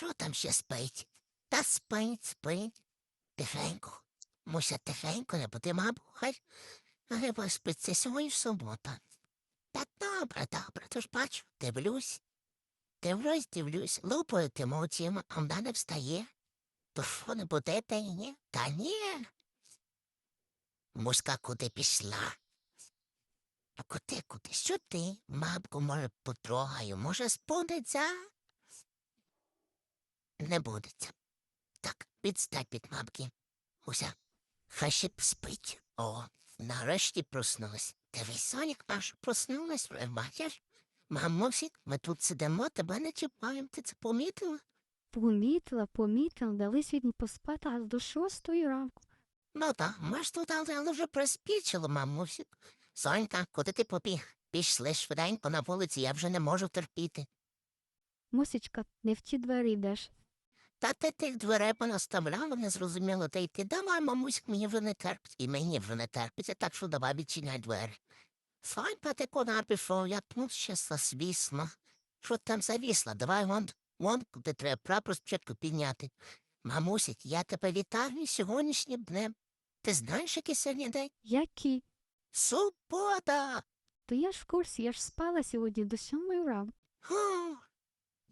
Що там ще спить? Та спить, спить. Тихенько. Муся тихенько, не буде мабу, хай. Але поспиться сьогодні субота. Та добре, добре, то ж бачу, дивлюсь. Дивлюсь, дивлюсь, лупаю тим очима, а вона не встає. То що не буде, та й ні? Та ні. Муська куди пішла? А куди, куди? Що ти? Мамку, може, потрогаю, може, спудеться? Не будеться. Так, підстать під мамки. Уся, хай ще спить. О, нарешті проснулась. Дивись, Сонік наш проснулась, бачиш? Мамусік, ми тут сидимо, тебе не чіпаємо, ти це помітила? Помітила, помітила, дали сьогодні поспати аж до шостої ранку. Ну так, ми ж тут але але вже приспічило, мамусік. Сонька, куди ти побіг? Пішли швиденько на вулиці, я вже не можу терпіти. Мусічка, не в ті двері йдеш. Та ти тих дверей понаставляла, не зрозуміло, та йти. Давай, мамусь, мені вже не терпить. І мені вже не терпиться, так що давай відчиняй двері. Сонька, ти куди пішов, я тут ще засвісла. Що там завісла? Давай вон, вон, куди треба прапор спочатку підняти. Мамусик, я тебе вітаю сьогоднішнім днем. Ти знаєш, який сьогодні день? Які? Субота! То я ж в курсі, я ж спала сьогодні до сьомої ранку.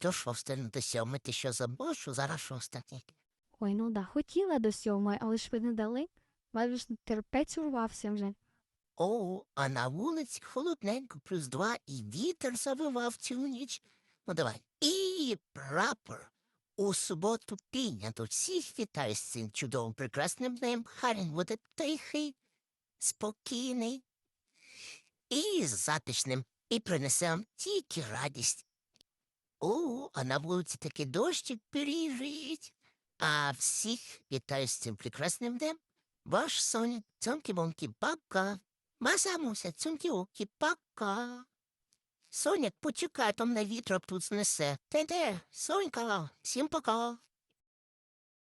До шостої, до сьомої, ти що забув, що зараз шоста тільки? Ой, ну да, хотіла до сьомої, але ж ви не дали. Ж терпець урвався вже. О, а на вулиці холодненько, плюс два, і вітер завивав цю ніч. Ну давай. І прапор. У суботу піднято всіх вітаю з цим чудовим прекрасним днем. Хай він буде тихий, спокійний і затишним, і принесе вам тільки радість. О, а на вулиці таки дощик періжить. А всіх вітаю з цим прекрасним днем. Ваш Соня, цьомки-бомки, пока. Маса муся, цьомки-оки, пока. Соняк, почекай, там на вітрок тут знесе. Те-те, Сонька, всім пока.